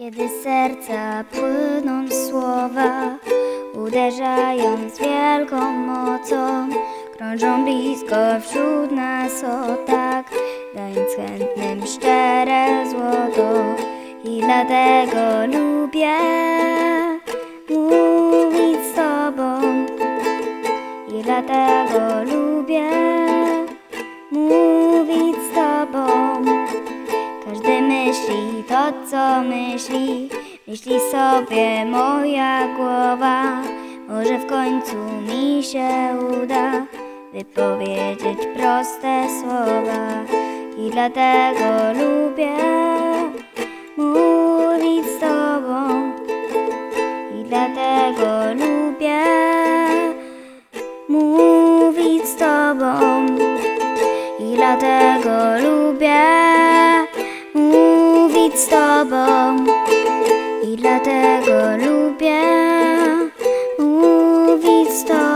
Kiedy serca płyną słowa, uderzając wielką mocą, krążą blisko wśród nas o tak, dając chętnym szczere złoto. I dlatego lubię mówić z Tobą. I dlatego lubię co myśli, myśli sobie moja głowa. Może w końcu mi się uda wypowiedzieć proste słowa. I dlatego lubię mówić z Tobą. I dlatego lubię mówić z Tobą. I dlatego lubię być z tobą. I dlatego lubię mówić z tobą.